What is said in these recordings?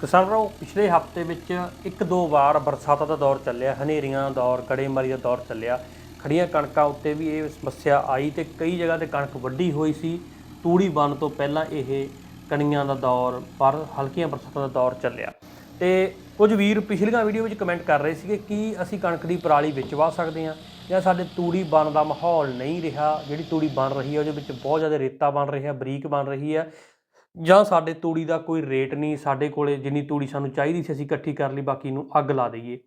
ਕਿਸਾਨੋ ਪਿਛਲੇ ਹਫ਼ਤੇ ਵਿੱਚ ਇੱਕ ਦੋ ਵਾਰ ਬਰਸਾਤਾਂ ਦਾ ਦੌਰ ਚੱਲਿਆ, ਹਨੇਰੀਆਂ ਦਾ ਦੌਰ ਕੜੇਮਾਰੀ ਦਾ ਦੌਰ ਚੱਲਿਆ। ਖੜੀਆਂ ਕਣਕਾਂ ਉੱਤੇ ਵੀ ਇਹ ਸਮੱਸਿਆ ਆਈ ਤੇ ਕਈ ਜਗ੍ਹਾ ਤੇ ਕਣਕ ਵੱਢੀ ਹੋਈ ਸੀ। ਤੂੜੀ ਬਣ ਤੋਂ ਪਹਿਲਾਂ ਇਹ ਕਣੀਆਂ ਦਾ ਦੌਰ, ਪਰ ਹਲਕੀਆਂ ਬਰਸਾਤਾਂ ਦਾ ਦੌਰ ਚੱਲਿਆ। ਤੇ ਕੁਝ ਵੀਰ ਪਿਛਲੀਆਂ ਵੀਡੀਓ ਵਿੱਚ ਕਮੈਂਟ ਕਰ ਰਹੇ ਸੀਗੇ ਕਿ ਅਸੀਂ ਕਣਕ ਦੀ ਪਰਾਲੀ ਵਿੱਚ ਵਾ ਸਕਦੇ ਹਾਂ ਜਾਂ ਸਾਡੇ ਤੂੜੀ ਬਣ ਦਾ ਮਾਹੌਲ ਨਹੀਂ ਰਿਹਾ। ਜਿਹੜੀ ਤੂੜੀ ਬਣ ਰਹੀ ਹੈ, ਉਹਦੇ ਵਿੱਚ ਬਹੁਤ ਜ਼ਿਆਦਾ ਰੇਤਾ ਬਣ ਰਿਹਾ, ਬਰੀਕ ਬਣ ਰਹੀ ਹੈ। ਜਾਂ ਸਾਡੇ ਤੂੜੀ ਦਾ ਕੋਈ ਰੇਟ ਨਹੀਂ, ਸਾਡੇ ਕੋਲੇ ਜਿੰਨੀ ਤੂੜੀ ਸਾਨੂੰ ਚਾਹੀਦੀ ਸੀ, ਅਸੀਂ ਇਕੱਠੀ ਕਰ ਲਈ, ਬਾਕੀ ਨੂੰ ਅੱਗ ਲਾ ਦਈਏ।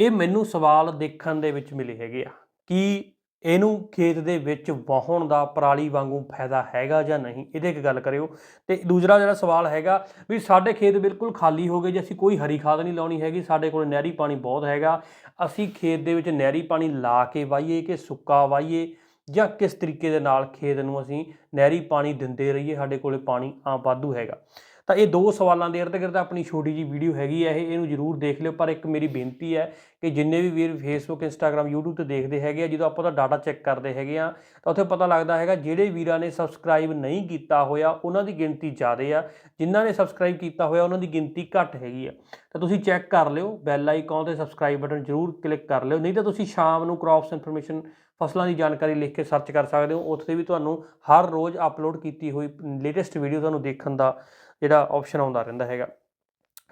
ਇਹ ਮੈਨੂੰ ਸਵਾਲ ਦੇਖਣ ਦੇ ਵਿੱਚ ਮਿਲੇ ਹੈਗੇ ਆ ਕਿ ਇਹਨੂੰ ਖੇਤ ਦੇ ਵਿੱਚ ਵਾਹਣ ਦਾ ਪਰਾਲੀ ਵਾਂਗੂ ਫਾਇਦਾ ਹੈਗਾ ਜਾਂ ਨਹੀਂ? ਇਹਦੇ ਇੱਕ ਗੱਲ ਕਰਿਓ। ਤੇ ਦੂਸਰਾ ਜਿਹੜਾ ਸਵਾਲ ਹੈਗਾ ਵੀ ਸਾਡੇ ਖੇਤ ਬਿਲਕੁਲ ਖਾਲੀ ਹੋ ਗਏ ਜੇ ਅਸੀਂ ਕੋਈ ਹਰੀ ਖਾਦ ਨਹੀਂ ਲਾਉਣੀ ਹੈਗੀ, ਸਾਡੇ ਕੋਲ ਨਹਿਰੀ ਪਾਣੀ ਬਹੁਤ ਹੈਗਾ, ਅਸੀਂ ਖੇਤ ਦੇ ਵਿੱਚ ਨਹਿਰੀ ਪਾਣੀ ਲਾ ਕੇ ਵਾਹੀਏ ਕਿ ਸੁੱਕਾ ਵਾਹੀਏ? ਜਾਂ ਕਿਸ ਤਰੀਕੇ ਦੇ ਨਾਲ ਖੇਤ ਨੂੰ ਅਸੀਂ ਨਹਿਰੀ ਪਾਣੀ ਦਿੰਦੇ ਰਹੀਏ, ਸਾਡੇ ਕੋਲੇ ਪਾਣੀ ਆ ਵਾਧੂ ਹੈਗਾ। ਤਾਂ ਇਹ ਦੋ ਸਵਾਲਾਂ ਦੇ ਇਰਦ ਗਿਰਦ ਆਪਣੀ ਛੋਟੀ ਜੀ ਵੀਡੀਓ ਹੈਗੀ ਹੈ ਇਹ, ਇਹਨੂੰ ਜਰੂਰ ਦੇਖ ਲਿਓ। ਪਰ ਇੱਕ ਮੇਰੀ ਬੇਨਤੀ ਹੈ ਕਿ ਜਿੰਨੇ ਵੀ ਵੀਰ ਫੇਸਬੁੱਕ ਇੰਸਟਾਗ੍ਰam YouTube ਤੇ ਦੇਖਦੇ ਹੈਗੇ ਆ, ਜਦੋਂ ਆਪਾਂ ਉਹਦਾ ਡਾਟਾ ਚੈੱਕ ਕਰਦੇ ਹੈਗੇ ਆ, ਤਾਂ ਉੱਥੇ ਪਤਾ ਲੱਗਦਾ ਹੈਗਾ ਜਿਹੜੇ ਵੀਰਾਂ ਨੇ ਸਬਸਕ੍ਰਾਈਬ ਨਹੀਂ ਕੀਤਾ ਹੋਇਆ, ਉਹਨਾਂ ਦੀ ਗਿਣਤੀ ਜ਼ਿਆਦੇ ਆ। ਜਿਨ੍ਹਾਂ ਨੇ ਸਬਸਕ੍ਰਾਈਬ ਕੀਤਾ ਹੋਇਆ, ਉਹਨਾਂ ਦੀ ਗਿਣਤੀ ਘੱਟ ਹੈਗੀ ਆ। ਤਾਂ ਤੁਸੀਂ ਚੈੱਕ ਕਰ ਲਿਓ ਬੈਲ ਆਈਕਨ ਤੇ ਸਬਸਕ੍ਰਾਈਬ ਬਟਨ ਜਰੂਰ ਕਲਿੱਕ ਕਰ ਲਿਓ। ਨਹੀਂ ਤਾਂ ਤੁਸੀਂ ਸ਼ਾਮ ਨੂੰ ਕ੍ਰੌਪਸ ਇਨਫੋਰਮੇਸ਼ਨ ਫਸਲਾਂ ਦੀ ਜਾਣਕਾਰੀ ਲਿਖ ਕੇ ਸਰਚ ਕਰ ਸਕਦੇ ਹੋ। ਉੱਥੇ ਵੀ ਤੁਹਾਨੂੰ ਹਰ ਰੋਜ਼ ਅਪਲੋਡ ਕੀਤੀ ਹੋਈ ਲੇਟੈਸਟ ਵੀਡੀਓ ਤੁਹਾਨੂੰ ਦੇਖਣ ਦਾ ਜਿਹੜਾ ਆਪਸ਼ਨ ਆਉਂਦਾ ਰਹਿੰਦਾ ਹੈਗਾ।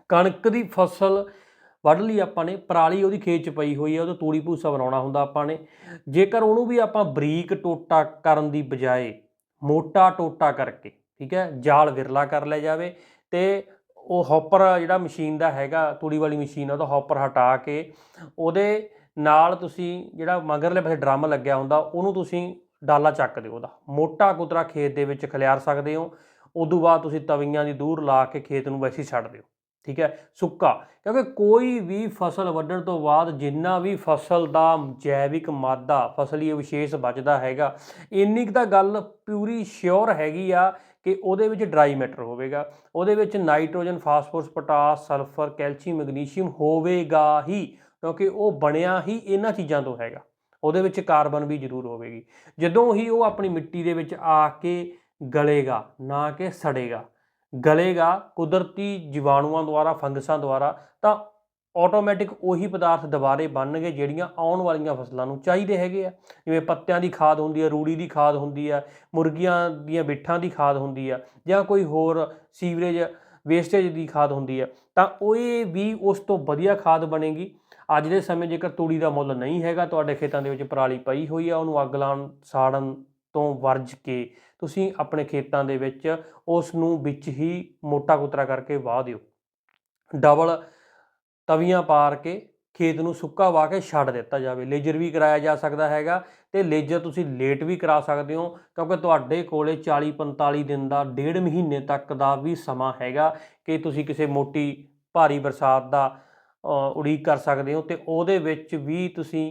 ਕਣਕ ਦੀ ਫਸਲ ਵੱਢ ਲਈ ਆਪਾਂ ਨੇ, ਪਰਾਲੀ ਉਹਦੀ ਖੇਤ 'ਚ ਪਈ ਹੋਈ ਹੈ, ਉਹਦਾ ਤੂੜੀ ਭੂਸਾ ਬਣਾਉਣਾ ਹੁੰਦਾ ਆਪਾਂ ਨੇ। ਜੇਕਰ ਉਹਨੂੰ ਵੀ ਆਪਾਂ ਬਰੀਕ ਟੋਟਾ ਕਰਨ ਦੀ ਬਜਾਏ ਮੋਟਾ ਟੋਟਾ ਕਰਕੇ, ਠੀਕ ਹੈ, ਜਾਲ ਵਿਰਲਾ ਕਰ ਲਿਆ ਜਾਵੇ ਤੇ ਉਹ ਹੌਪਰ ਜਿਹੜਾ ਮਸ਼ੀਨ ਦਾ ਹੈਗਾ, ਤੂੜੀ ਵਾਲੀ ਮਸ਼ੀਨ ਉਹਦਾ ਹੌਪਰ ਹਟਾ ਕੇ ਉਹਦੇ ਨਾਲ ਤੁਸੀਂ ਜਿਹੜਾ ਮਗਰਲੇ ਪਾਸੇ ਡਰਮ ਲੱਗਿਆ ਹੁੰਦਾ, ਉਹਨੂੰ ਤੁਸੀਂ ਡਾਲਾ ਚੱਕ ਦਿਓ ਉਹਦਾ। ਮੋਟਾ ਕੁਤਰਾ ਖੇਤ ਦੇ ਵਿੱਚ ਖਿਲਾਰ ਸਕਦੇ ਹੋ। ਉਦੋਂ ਬਾਅਦ ਤੁਸੀਂ ਤਵੀਆਂ ਦੀ ਦੂਰ ਲਾ ਕੇ ਖੇਤ ਨੂੰ ਵੈਸੇ ਛੱਡ ਦਿਓ, ਠੀਕ ਹੈ? ਸੁੱਕਾ, ਕਿਉਂਕਿ ਕੋਈ ਵੀ ਫਸਲ ਵੱਢਣ ਤੋਂ ਬਾਅਦ ਜਿੰਨਾ ਵੀ ਫਸਲ ਦਾ ਜੈਵਿਕ ਮਾਦਾ ਫਸਲੀ ਵਿਸ਼ੇਸ਼ ਬਚਦਾ ਹੈਗਾ, ਇੰਨੀ ਕੁ ਤਾਂ ਗੱਲ ਪੂਰੀ ਸ਼ਿਓਰ ਹੈਗੀ ਆ ਕਿ ਉਹਦੇ ਵਿੱਚ ਡਰਾਈ ਮੈਟਰ ਹੋਵੇਗਾ, ਉਹਦੇ ਵਿੱਚ nitrogen phosphorus potash sulphur calcium magnesium ਹੋਵੇਗਾ ਹੀ, ਕਿਉਂਕਿ ਉਹ ਬਣਿਆ ਹੀ ਇਹਨਾਂ ਚੀਜ਼ਾਂ ਤੋਂ ਹੈਗਾ, ਉਹਦੇ ਵਿੱਚ ਕਾਰਬਨ ਵੀ ਜ਼ਰੂਰ ਹੋਵੇਗੀ। ਜਦੋਂ ਹੀ ਉਹ ਆਪਣੀ ਮਿੱਟੀ ਦੇ ਵਿੱਚ ਆ ਕੇ ਗਲੇਗਾ, ਨਾ ਕਿ ਸੜੇਗਾ। ਗਲੇਗਾ ਕੁਦਰਤੀ ਜੀਵਾਣੂਆਂ ਦੁਆਰਾ, ਫੰਗਸਾਂ ਦੁਆਰਾ, ਤਾਂ ਆਟੋਮੈਟਿਕ ਉਹੀ ਪਦਾਰਥ ਦੁਬਾਰੇ ਬਣਨਗੇ ਜਿਹੜੀਆਂ ਆਉਣ ਵਾਲੀਆਂ ਫਸਲਾਂ ਨੂੰ ਚਾਹੀਦੇ ਹੈਗੇ ਆ। ਜਿਵੇਂ ਪੱਤਿਆਂ ਦੀ ਖਾਦ ਹੁੰਦੀ ਹੈ ਰੂੜੀ ਦੀ ਖਾਦ ਹੁੰਦੀ ਆ, ਮੁਰਗੀਆਂ ਦੀਆਂ ਬਿੱਠਾਂ ਦੀ ਖਾਦ ਹੁੰਦੀ ਆ, ਜਾਂ ਕੋਈ ਹੋਰ ਸੀਵਰੇਜ ਵੇਸਟੇਜ ਦੀ ਖਾਦ ਹੁੰਦੀ ਹੈ ਤਾਂ ਉਹ ਇਹ ਵੀ ਉਸ ਤੋਂ ਵਧੀਆ ਖਾਦ ਬਣੇਗੀ। ਅੱਜ ਦੇ ਸਮੇਂ ਜੇਕਰ ਤੂੜੀ ਦਾ ਮੁੱਲ ਨਹੀਂ ਹੈਗਾ, ਤੁਹਾਡੇ ਖੇਤਾਂ ਦੇ ਵਿੱਚ ਪਰਾਲੀ ਪਈ ਹੋਈ ਆ, ਉਹਨੂੰ ਅੱਗ ਲਾਉਣ, ਸਾੜਨ ਤੋਂ ਵਰਜ ਕੇ ਤੁਸੀਂ ਆਪਣੇ ਖੇਤਾਂ ਦੇ ਵਿੱਚ ਉਸ ਨੂੰ ਵਿੱਚ ਹੀ ਮੋਟਾ ਕੁਤਰਾ ਕਰਕੇ ਵਾਹ ਦਿਓ। ਡਬਲ ਤਵੀਆਂ ਪਾਰ ਕੇ ਖੇਤ ਨੂੰ ਸੁੱਕਾ ਵਾ ਕੇ ਛੱਡ ਦਿੱਤਾ ਜਾਵੇ। ਲੇਜ਼ਰ ਵੀ ਕਰਾਇਆ ਜਾ ਸਕਦਾ ਹੈਗਾ ਤੇ ਲੇਜ਼ਰ ਤੁਸੀਂ ਲੇਟ ਵੀ ਕਰਾ ਸਕਦੇ ਹੋ ਕਿਉਂਕਿ ਤੁਹਾਡੇ ਕੋਲੇ 40 45 ਦਿਨ ਦਾ, ਡੇਢ ਮਹੀਨੇ ਤੱਕ ਦਾ ਵੀ ਸਮਾਂ ਹੈਗਾ ਕਿ ਤੁਸੀਂ ਕਿਸੇ ਮੋਟੀ ਭਾਰੀ ਬਰਸਾਤ ਦਾ ਉਡੀਕ ਕਰ ਸਕਦੇ ਹੋ ਤੇ ਉਹਦੇ ਵਿੱਚ ਵੀ ਤੁਸੀਂ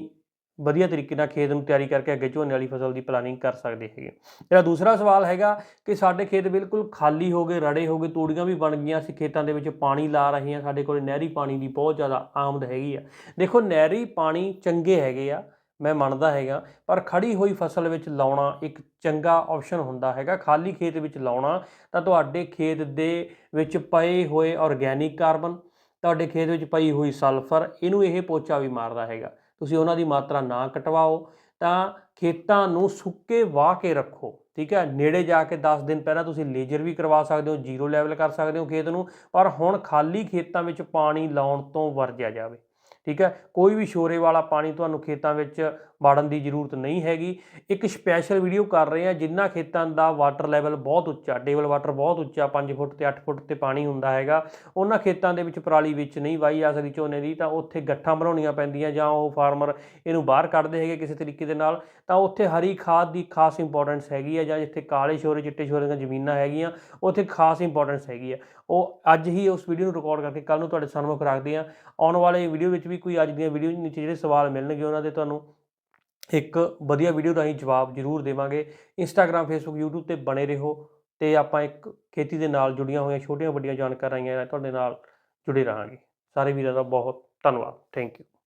ਵਧੀਆ ਤਰੀਕੇ ਨਾਲ ਖੇਤ ਨੂੰ ਤਿਆਰੀ ਕਰਕੇ ਅੱਗੇ ਝੋਨੇ ਵਾਲੀ ਫਸਲ ਦੀ ਪਲਾਨਿੰਗ ਕਰ ਸਕਦੇ ਹੈਗੇ। ਜਿਹੜਾ ਦੂਸਰਾ ਸਵਾਲ ਹੈਗਾ ਕਿ ਸਾਡੇ ਖੇਤ ਬਿਲਕੁਲ ਖਾਲੀ ਹੋ ਗਏ, ਰੜੇ ਹੋ ਗਏ, ਤੂੜੀਆਂ ਵੀ ਬਣ ਗਈਆਂ, ਅਸੀਂ ਖੇਤਾਂ ਦੇ ਵਿੱਚ ਪਾਣੀ ਲਾ ਰਹੇ ਹਾਂ, ਸਾਡੇ ਕੋਲ ਨਹਿਰੀ ਪਾਣੀ ਦੀ ਬਹੁਤ ਜ਼ਿਆਦਾ ਆਮਦ ਹੈਗੀ ਆ। ਦੇਖੋ, ਨਹਿਰੀ ਪਾਣੀ ਚੰਗੇ ਹੈਗੇ ਆ, ਮੈਂ ਮੰਨਦਾ ਹੈਗਾ, ਪਰ ਖੜੀ ਹੋਈ ਫਸਲ ਵਿੱਚ ਲਾਉਣਾ ਇੱਕ ਚੰਗਾ ਆਪਸ਼ਨ ਹੁੰਦਾ ਹੈਗਾ। ਖਾਲੀ ਖੇਤ ਵਿੱਚ ਲਾਉਣਾ ਤਾਂ ਤੁਹਾਡੇ ਖੇਤ ਦੇ ਵਿੱਚ ਪਏ ਹੋਏ ਆਰਗੈਨਿਕ ਕਾਰਬਨ ਤੁਹਾਡੇ ਖੇਤ ਵਿੱਚ ਪਈ ਹੋਈ ਸਲਫਰ ਇਹਨੂੰ ਇਹ ਪੋਚਾ ਵੀ ਮਾਰਦਾ ਹੈਗਾ। ਤੁਸੀਂ ਉਹਨਾਂ ਦੀ ਮਾਤਰਾ ਨਾ ਕਟਵਾਓ, ਤਾਂ ਖੇਤਾਂ ਨੂੰ ਸੁੱਕੇ ਵਾਹ ਕੇ ਰੱਖੋ, ਠੀਕ ਹੈ? ਨੇੜੇ ਜਾ ਕੇ 10 ਦਿਨ ਪਹਿਲਾਂ ਤੁਸੀਂ ਲੇਜ਼ਰ ਵੀ ਕਰਵਾ ਸਕਦੇ ਹੋ, ਜ਼ੀਰੋ ਲੈਵਲ ਕਰ ਸਕਦੇ ਹੋ ਖੇਤ ਨੂੰ, ਪਰ ਹੁਣ ਖਾਲੀ ਖੇਤਾਂ ਵਿੱਚ ਪਾਣੀ ਲਾਉਣ ਤੋਂ ਵਰਜਿਆ ਜਾਵੇ। ਠੀਕ ਹੈ? ਕੋਈ ਵੀ ਸ਼ੋਰੇ ਵਾਲਾ ਪਾਣੀ ਤੁਹਾਨੂੰ ਖੇਤਾਂ ਵਿੱਚ ਵਾੜਨ ਦੀ ਜ਼ਰੂਰਤ ਨਹੀਂ ਹੈਗੀ। ਇੱਕ ਸਪੈਸ਼ਲ ਵੀਡੀਓ ਕਰ ਰਹੇ ਹਾਂ ਜਿਨ੍ਹਾਂ ਖੇਤਾਂ ਦਾ ਵਾਟਰ ਲੈਵਲ ਬਹੁਤ ਉੱਚਾ ਟੇਬਲ ਵਾਟਰ ਬਹੁਤ ਉੱਚਾ 5 ਫੁੱਟ ਤੇ 8 ਫੁੱਟ ਤੇ ਪਾਣੀ ਹੁੰਦਾ ਹੈਗਾ। ਉਹਨਾਂ ਖੇਤਾਂ ਦੇ ਵਿੱਚ ਪਰਾਲੀ ਵਿੱਚ ਨਹੀਂ ਵਾਈ ਜਾ ਸਕਦੀ ਝੋਨੇ ਦੀ, ਤਾਂ ਉੱਥੇ ਗੱਠਾਂ ਬਣਾਉਣੀਆਂ ਪੈਂਦੀਆਂ ਜਾਂ ਉਹ ਫਾਰਮਰ ਇਹਨੂੰ ਬਾਹਰ ਕੱਢਦੇ ਹੈਗੇ ਕਿਸੇ ਤਰੀਕੇ ਦੇ ਨਾਲ। ਤਾਂ ਉੱਥੇ ਹਰੀ ਖਾਦ ਦੀ ਖਾਸ ਇੰਪੋਰਟੈਂਸ ਹੈਗੀ ਆ ਜਾਂ ਜਿੱਥੇ ਕਾਲੇ ਸ਼ੋਰੇ, ਚਿੱਟੇ ਸ਼ੋਰੇ ਦੀਆਂ ਜ਼ਮੀਨਾਂ ਹੈਗੀਆਂ, ਉੱਥੇ ਖਾਸ ਇੰਪੋਰਟੈਂਸ ਹੈਗੀ ਆ। ਉਹ ਅੱਜ ਹੀ ਉਸ ਵੀਡੀਓ ਨੂੰ ਰਿਕਾਰਡ ਕਰਕੇ ਕੱਲ ਨੂੰ ਤੁਹਾਡੇ ਸਾਹਮਣੇ ਰੱਖਦੇ ਹਾਂ। ਆਉਣ ਵਾਲੇ ਵੀਡੀਓ ਵਿੱਚ ਵੀ ਵੀ ਕੋਈ ਅੱਜ ਦੀਆਂ ਵੀਡੀਓ ਨੀਚੇ ਜਿਹੜੇ ਸਵਾਲ ਮਿਲਣਗੇ ਉਹਨਾਂ ਦੇ, ਤੁਹਾਨੂੰ ਇੱਕ ਵਧੀਆ ਵੀਡੀਓ ਰਾਹੀਂ ਜਵਾਬ ਜ਼ਰੂਰ ਦੇਵਾਂਗੇ। ਇੰਸਟਾਗ੍ਰam ਫੇਸਬੁੱਕ YouTube ਤੇ ਬਣੇ ਰਹੋ ਤੇ ਆਪਾਂ ਇੱਕ ਖੇਤੀ ਦੇ ਨਾਲ ਜੁੜੀਆਂ ਹੋਈਆਂ ਛੋਟੀਆਂ ਵੱਡੀਆਂ ਜਾਣਕਾਰੀਆਂ ਤੁਹਾਡੇ ਨਾਲ ਜੁੜੇ ਰਹਾਂਗੇ। ਸਾਰੇ ਵੀਰਾਂ ਦਾ ਬਹੁਤ ਧੰਨਵਾਦ। Thank you